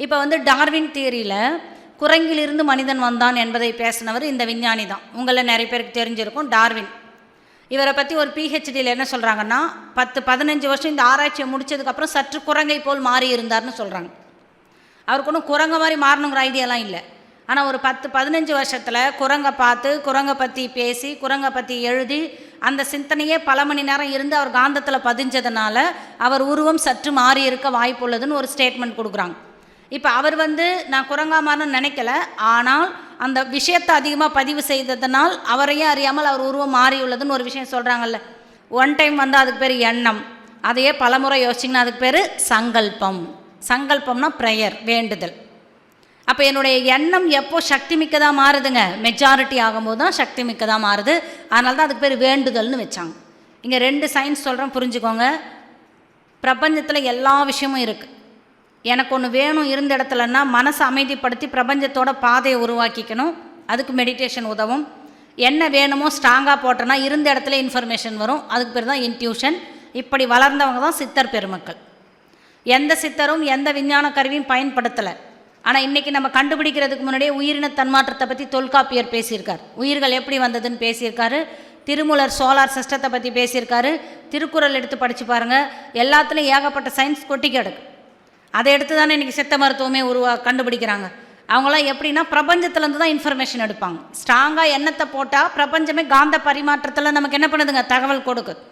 இப்போ வந்து டார்வின் தியரியில் குரங்கிலிருந்து மனிதன் வந்தான் என்பதை பேசினவர் இந்த விஞ்ஞானி தான். உங்களை நிறைய பேருக்கு தெரிஞ்சிருக்கும் டார்வின். இவரை பற்றி ஒரு பிஹெச்டியில் என்ன சொல்கிறாங்கன்னா பத்து பதினஞ்சு வருஷம் இந்த ஆராய்ச்சியை முடிச்சதுக்கப்புறம் சற்று குரங்கை போல் மாறி இருந்தார்னு சொல்கிறாங்க அவருக்கு ஒன்றும் குரங்க மாதிரி மாறணுங்கிற ஐடியாலாம் இல்லை. ஆனால் ஒரு பத்து பதினஞ்சு வருஷத்தில் குரங்கை பார்த்து குரங்கை பற்றி பேசி குரங்கை பற்றி எழுதி அந்த சிந்தனையே பல மணி நேரம் இருந்து அவர் காந்தத்தில் பதிஞ்சதுனால அவர் உருவம் சற்று மாறி இருக்க வாய்ப்புள்ளதுன்னு ஒரு ஸ்டேட்மெண்ட் கொடுக்குறாங்க. இப்போ அவர் வந்து நான் குரங்காமான்னு நினைக்கல. ஆனால் அந்த விஷயத்தை அதிகமாக பதிவு செய்ததனால் அவரையே அறியாமல் அவர் உருவம் மாறியுள்ளதுன்னு ஒரு விஷயம் சொல்கிறாங்கல்ல ஒன் டைம் வந்து அதுக்கு பேர் எண்ணம். அதையே பலமுறை யோசிச்சிங்கன்னா அதுக்கு பேர் சங்கல்பம். சங்கல்பம்னா ப்ரேயர் வேண்டுதல். அப்போ என்னுடைய எண்ணம் எப்போ சக்தி மிக்கதாக மாறுதுங்க? மெஜாரிட்டி ஆகும்போது தான் சக்தி மிக்கதாக மாறுது. அதனால தான் அதுக்கு பேர் வேண்டுதல்னு வச்சாங்க. இங்கே ரெண்டு சயின்ஸ் சொல்கிறேன் புரிஞ்சுக்கோங்க. பிரபஞ்சத்தில் எல்லா விஷயமும் இருக்குது எனக்கு ஒன்று வேணும் இருந்த இடத்துலன்னா மனசை அமைதிப்படுத்தி பிரபஞ்சத்தோட பாதையை உருவாக்கிக்கணும். அதுக்கு மெடிடேஷன் உதவும். என்ன வேணுமோ ஸ்ட்ராங்காக போட்டோன்னா இருந்த இடத்துல இன்ஃபர்மேஷன் வரும். அதுக்கு பேர் தான் இன்ட்யூஷன் இப்படி வளர்ந்தவங்க தான் சித்தர் பெருமக்கள். எந்த சித்தரும் எந்த விஞ்ஞான கருவியும் பயன்படுத்தலை. ஆனால் இன்றைக்கி நம்ம கண்டுபிடிக்கிறதுக்கு முன்னாடியே உயிரின தன்மாற்றத்தை பற்றி தொல்காப்பியர் பேசியிருக்கார். உயிர்கள் எப்படி வந்ததுன்னு பேசியிருக்காரு. திருமூலர் சோலார் சிஸ்டத்தை பற்றி பேசியிருக்காரு. திருக்குறள் எடுத்து படித்து பாருங்கள் எல்லாத்துலேயும் ஏகப்பட்ட சயின்ஸ் கொட்டி கிடக்கு அதை எடுத்து தானே இன்றைக்கி சித்த மருத்துவமே உருவா கண்டுபிடிக்கிறாங்க. அவங்களாம் எப்படின்னா பிரபஞ்சத்துலேருந்து தான் இன்ஃபர்மேஷன் எடுப்பாங்க. ஸ்ட்ராங்காக எண்ணத்தை போட்டால் பிரபஞ்சமே காந்த பரிமாற்றத்தில் நமக்கு என்ன பண்ணுதுங்க? தகவல் கொடுக்குது.